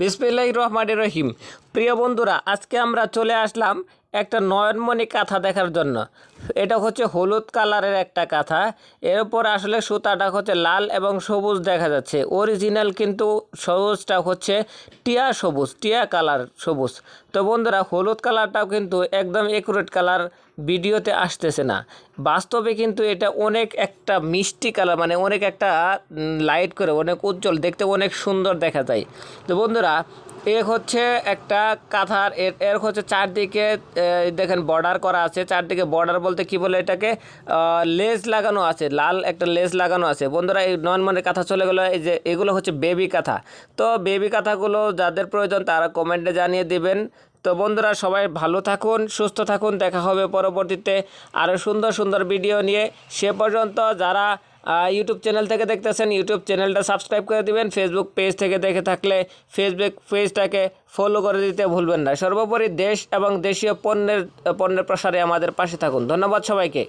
বিসমিল্লাহ রহমান রহিম। প্রিয় বন্ধুরা আজকে আমরা চলে আসলাম একটা নয়নমণি কাঁথা দেখার জন্য। এটা হচ্ছে হলুদ কালারের একটা কাঁথা। এর উপর আসলে সুতাটা হচ্ছে লাল এবং সবুজ দেখা যাচ্ছে। অরিজিনাল কিন্তু সবুজটা হচ্ছে টিয়া সবুজ, টিয়া কালার সবুজ। তো বন্ধুরা, হলুদ কালারটাও কিন্তু একদম একুরেট কালার ভিডিওতে আসতেছে না। বাস্তবে কিন্তু এটা অনেক একটা মিষ্টি কালার মানে অনেক একটা লাইট করে, অনেক উজ্জ্বল, দেখতে অনেক সুন্দর দেখা যায়। তো বন্ধুরা, এ হচ্ছে একটা কাঁথার, এর এর হচ্ছে চারদিকে দেখেন বর্ডার করা আছে। চারদিকে বর্ডার বলতে কি বলে এটাকে? লেজ লাগানো আছে, লাল একটা লেজ লাগানো আছে। বন্ধুরা, এই নন কথা চলে গেলো, এই যে এগুলো হচ্ছে বেবি কাঁথা। তো বেবি কাঁথাগুলো যাদের প্রয়োজন তারা কমেন্টে জানিয়ে দিবেন। তো বন্ধুরা, সবাই ভালো থাকুন, সুস্থ থাকুন, দেখা হবে পরবর্তীতে আরও সুন্দর সুন্দর ভিডিও নিয়ে। সে পর্যন্ত যারা ইউটিউব চ্যানেল থেকে দেখতেছেন ইউটিউব চ্যানেলটা সাবস্ক্রাইব করে দিবেন ফেসবুক পেজ থেকে দেখে থাকলে ফেসবুক পেজটাকে ফলো করে দিতে ভুলবেন না। সর্বোপরি দেশ এবং দেশীয় পণ্যের পণ্যের প্রসারে আমাদের পাশে থাকুন। ধন্যবাদ সবাইকে।